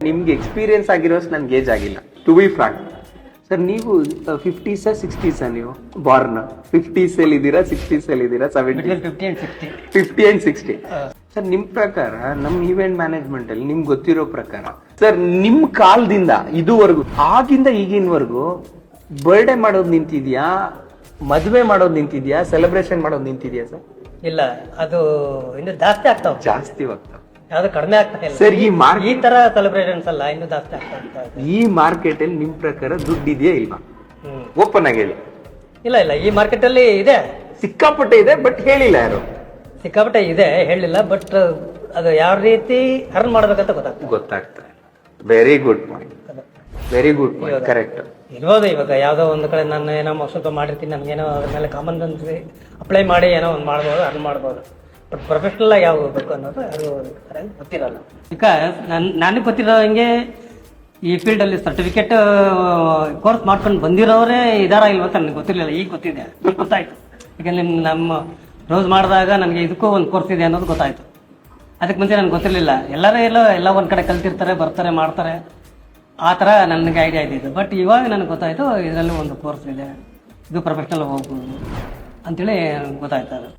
ನಿಮ್ಗೆ ಎಕ್ಸ್ಪೀರಿಯನ್ಸ್ ಆಗಿರೋಷ್ಟು ನನ್ಗೆ ಏಜ್ ಆಗಿಲ್ಲ. ಟು ಬಿ ಫ್ರಾಂಕ್ ಸರ್ ನೀವು ಫಿಫ್ಟೀಸ ಸಿಕ್ಸ್ಟೀಸ ನೀವು? ಬಾರ್ನ್ ಫಿಫ್ಟೀಸ್ ಅಲ್ಲಿ ಇದ್ದೀರಾ ಸಿಕ್ಸ್ಟೀಸ್ ಅಲ್ಲಿ ಇದ್ದೀರಾ seventy fifty and sixty fifty and sixty sir ನಿಮ್ ಪ್ರಕಾರ ನಮ್ಮ ಈವೆಂಟ್ ಮ್ಯಾನೇಜ್ಮೆಂಟ್ ಅಲ್ಲಿ ನಿಮ್ಗೆ ಗೊತ್ತಿರೋ ಪ್ರಕಾರ ಸರ್ ನಿಮ್ಮ ಕಾಲದಿಂದ ಇದುವರೆಗೂ ಆಗಿಂದ ಈಗಿನವರೆಗೂ ಬರ್ಡೇ ಮಾಡೋದು ನಿಂತಿದ್ಯಾ ಮದುವೆ ಮಾಡೋದು ನಿಂತಿದ್ಯಾ ಸೆಲೆಬ್ರೇಷನ್ ಮಾಡೋದು ನಿಂತಿದ್ಯಾ ಸರ್ ಇಲ್ಲ ಅದು ಇನ್ನು ಜಾಸ್ತಿ ಆಗ್ತಾವ ಜಾಸ್ತಿ ಹೋಗ್ತಾವ ಯಾವ್ದು ಕಡಿಮೆ ಆಗ್ತಾ ಇಲ್ಲ. ಸರ್ ಈ ಮಾರ್ಕ್ ಈ ತರ ಸೆಲೆಬ್ರೇಷನ್ಸ್ ಅಲ್ಲ ಇನ್ನು ಜಾಸ್ತಿ ಆಗ್ತಾ. ಈ ಮಾರ್ಕೆಟ್ ಅಲ್ಲಿ ನಿಮ್ ಪ್ರಕಾರ ದುಡ್ಡು ಇದೆಯಾ ಇಲ್ವಾ? ಓಪನ್ ಆಗಿ ಹೇಳಿ. ಇಲ್ಲ ಇಲ್ಲ ಈ ಮಾರ್ಕೆಟ್ ಅಲ್ಲಿ ಇದೆ. ಸಿಕ್ಕಾಪಟ್ಟೆ ಇದೆ ಬಟ್ ಹೇಳಿಲ್ಲ ಯಾರು? ಸಿಕ್ಕಾಪಟ್ಟೆ ಇದೆ ಹೇಳಿಲ್ಲ ಬಟ್ ಅದು ಯಾವ ರೀತಿ ಅರ್ನ್ ಮಾಡ್ಬೇಕಂತ ಗೊತ್ತಾಗ್ತದೆ ಗೊತ್ತಾಗ್ತಾ very good point very good point correct ಇರ್ಬೋದು ಇವಾಗ ಯಾವುದೋ ಒಂದು ಕಡೆ ನಾನು ಏನೋ ಸ್ವಲ್ಪ ಮಾಡಿರ್ತೀನಿ ನನಗೇನೋ ಅದ್ರ ಮೇಲೆ ಕಾಮನ್ ಅಪ್ಲೈ ಮಾಡಿ ಏನೋ ಒಂದು ಮಾಡ್ಬೋದು ಅರ್ನ್ ಮಾಡ್ಬೋದು. ಬಟ್ ಪ್ರೊಫೆಷ್ನಲ್ ಆಗಿ ಯಾವ್ದು ಹೋಗ್ಬೇಕು ಅನ್ನೋದು ಯಾರಿಗೂ ಗೊತ್ತಿರಲ್ಲ. ನನ್ ನನಗೆ ಗೊತ್ತಿರೋ ಹಂಗೆ ಈ ಫೀಲ್ಡಲ್ಲಿ ಸರ್ಟಿಫಿಕೇಟ್ ಕೋರ್ಸ್ ಮಾಡ್ಕೊಂಡು ಬಂದಿರೋರೇ ಇದಾರ ಇಲ್ವ ಅಂತ ನನಗೆ ಗೊತ್ತಿರಲಿಲ್ಲ, ಈಗ ಗೊತ್ತಿದೆ. ಈಗ ಗೊತ್ತಾಯ್ತು. ಈಗ ನಿಮ್ಮ ನಮ್ಮ ರೋಸ್ ಮಾಡಿದಾಗ ನನಗೆ ಇದಕ್ಕೂ ಒಂದು ಕೋರ್ಸ್ ಇದೆ ಅನ್ನೋದು ಗೊತ್ತಾಯ್ತು. ಅದಕ್ಕೆ ಮುಂಚೆ ನನಗೆ ಗೊತ್ತಿರಲಿಲ್ಲ. ಎಲ್ಲರೂ ಎಲ್ಲೋ, ಎಲ್ಲ ಒಂದು ಕಡೆ ಕಲ್ತಿರ್ತಾರೆ, ಬರ್ತಾರೆ, ಮಾಡ್ತಾರೆ. ಆ ಥರ ನನಗೆ ಐಡಿಯಾ ಇದ್ದಿದ್ದು ಬಟ್ ಇವಾಗ ನನಗೆ ಗೊತ್ತಾಯ್ತು, ಇದರಲ್ಲಿ ಒಂದು ಕೋರ್ಸ್ ಇದೆ. ಇದು ಪ್ರೊಫೆಷ್ನಲ್ ಹೋಗ್ಬೋದು ಅಂತೇಳಿ ಗೊತ್ತಾಯ್ತು ಅದು.